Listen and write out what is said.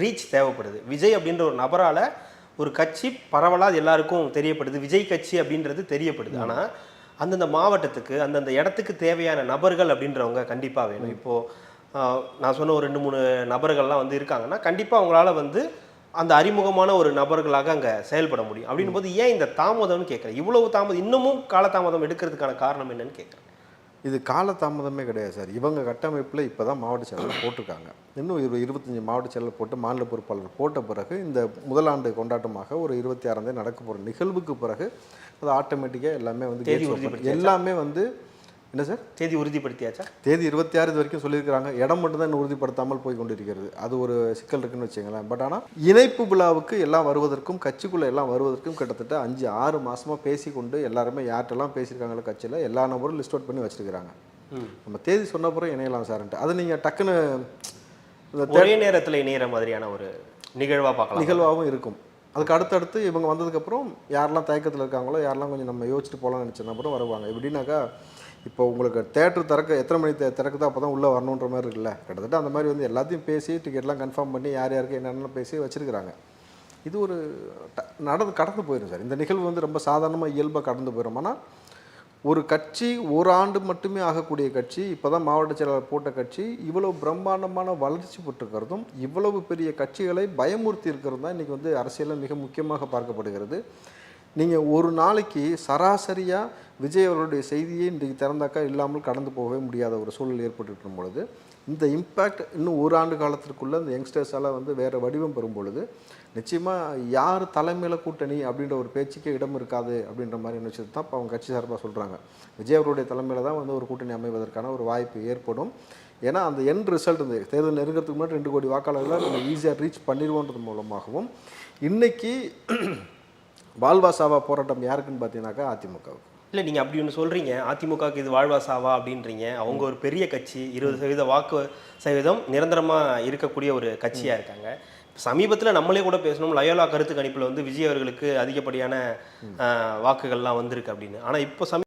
Reach தேவைப்படுது. விஜய் அப்படின்ற ஒரு நபரால் ஒரு கட்சி பரவலாக எல்லாருக்கும் தெரியப்படுது. விஜய் கட்சி அப்படின்றது தெரியப்படுது. ஆனால் அந்தந்த மாவட்டத்துக்கு அந்தந்த இடத்துக்கு தேவையான நபர்கள் அப்படின்றவங்க கண்டிப்பாக வேணும். இப்போது நான் சொன்ன ஒரு ரெண்டு மூணு நபர்கள்லாம் வந்து இருக்காங்கன்னா கண்டிப்பாக அவங்களால வந்து அந்த அறிமுகமான ஒரு நபர்களாக அங்கே செயல்பட முடியும். அப்படின்னும் போது ஏன் இந்த தாமதம்னு கேட்குறேன். இவ்வளவு தாமதம் இன்னமும் காலதாமதம் எடுக்கிறதுக்கான காரணம் என்னன்னு கேட்குறேன். இது காலதாமதமே கிடையாது சார். இவங்க கட்டமைப்பில் இப்போ தான் மாவட்ட செயலர் போட்டிருக்காங்க. இன்னும் ஒரு இருபத்தஞ்சி மாவட்ட செயலர் போட்டு மாநில பொறுப்பாளர் போட்ட பிறகு இந்த முதலாண்டு கொண்டாட்டமாக ஒரு இருபத்தி ஆறாம் தேதி நடக்க போகிற நிகழ்வுக்கு பிறகு அது ஆட்டோமேட்டிக்காக எல்லாமே வந்து? எல்லாமே வந்து என்ன சார்? தேதி உறுதிப்படுத்தியாச்சா? தேதி இருபத்தி ஆறு இது வரைக்கும் சொல்லியிருக்கிறாங்க. இடம் மட்டும் தான் இன்னும் உறுதிப்படுத்தாமல் போய் கொண்டிருக்கிறது அது ஒரு சிக்கல் இருக்குன்னு வச்சுங்களேன் பட் ஆனால் இணைப்பு விழாவுக்கு எல்லாம் வருவதற்கும் கட்சிக்குள்ளே எல்லாம் வருவதற்கும் கிட்டத்தட்ட அஞ்சு ஆறு மாசமா பேசி கொண்டு எல்லாருமே யார்கிட்டலாம் பேசியிருக்காங்களோ கட்சியில் எல்லா நபரும் லிஸ்ட் அவுட் பண்ணி வச்சிருக்கிறாங்க. ம். நம்ம தேதி சொன்ன இணையலாம் சார்ன்ட்டு அது நீங்கள் டக்குன்னு ஒரே நேரத்தில் இணையிற மாதிரியான ஒரு நிகழ்வாக பார்க்கலாம். நிகழ்வாகவும் இருக்கும். அதுக்கு அடுத்தடுத்து இவங்க வந்ததுக்கப்புறம் யாரெல்லாம் தயக்கத்தில் இருக்காங்களோ யாரெல்லாம் கொஞ்சம் நம்ம யோசிச்சுட்டு போகலாம்னு நினச்சினா கூட வருவாங்க. எப்படின்னாக்கா இப்போ உங்களுக்கு தேட்டர் திறக்க எத்தனை மணி திறக்குதோ அப்போ தான் உள்ளே வரணுன்ற மாதிரி இருக்குல்ல. கிட்டத்தட்ட அந்த மாதிரி வந்து எல்லாத்தையும் பேசி டிக்கெட்லாம் கன்ஃபார்ம் பண்ணி யார் யாருக்கு என்னென்ன பேசி வச்சுருக்கிறாங்க. இது ஒரு ட- நடந்து கடந்து போயிடும் சார். இந்த நிகழ்வு வந்து ரொம்ப சாதாரணமாக இயல்பாக கடந்து போயிடும் ஆனால் ஒரு கட்சி ஒரு ஆண்டு மட்டுமே ஆகக்கூடிய கட்சி இப்போ தான் மாவட்ட செயலாளர் போட்ட கட்சி இவ்வளவு பிரம்மாண்டமான வளர்ச்சி பெற்றிருக்கிறதும் இவ்வளவு பெரிய கட்சிகளை பயமுறுத்தி இருக்கிறதும் தான் இன்றைக்கி வந்து அரசியலில் மிக முக்கியமாக பார்க்கப்படுகிறது. நீங்கள் ஒரு நாளைக்கு சராசரியாக விஜய் அவர்களுடைய செய்தியை இன்றைக்கு திறந்தாக்கா இல்லாமல் கடந்து போகவே முடியாத ஒரு சூழல் ஏற்பட்டுருக்கும் பொழுது இந்த இம்பேக்ட் இன்னும் ஒரு ஆண்டு காலத்திற்குள்ளே இந்த யங்ஸ்டர்ஸால் வந்து வேறு வடிவம் பெறும் பொழுது நிச்சயமாக யார் தலைமையில் கூட்டணி அப்படின்ற ஒரு பேச்சுக்கே இடம் இருக்காது அப்படின்ற மாதிரி நினச்சது தான் இப்போ அவங்க கட்சி சார்பாக சொல்கிறாங்க விஜய் அவருடைய தலைமையில் தான் வந்து ஒரு கூட்டணி அமைவதற்கான ஒரு வாய்ப்பு ஏற்படும். ஏன்னா அந்த என் ரிசல்ட் இந்த தேர்தல் நெருங்கிறதுக்கு முன்னாடி ரெண்டு கோடி வாக்காளர்களை நம்ம ஈஸியாக ரீச் பண்ணிடுவோன்றது மூலமாகவும் இன்றைக்கி வாழ்வா சாவா போராட்டம் யாருக்குன்னு பார்த்தீங்கன்னாக்கா அதிமுகவுக்கு. இல்லை நீங்கள் அப்படி ஒன்று சொல்கிறீங்க அதிமுகவுக்கு இது வாழ்வா சாவா அப்படின்றீங்க. அவங்க ஒரு பெரிய கட்சி இருபது சதவீத வாக்கு சதவீதம் நிரந்தரமாக இருக்கக்கூடிய ஒரு கட்சியாக இருக்காங்க. சமீபத்தில் நம்மளே கூட பேசணும் லயோலா கருத்து கணிப்பில் வந்து விஜய் அவர்களுக்கு அதிகப்படியான வாக்குகள்லாம் வந்திருக்கு அப்படின்னு. ஆனால் இப்போ சமீ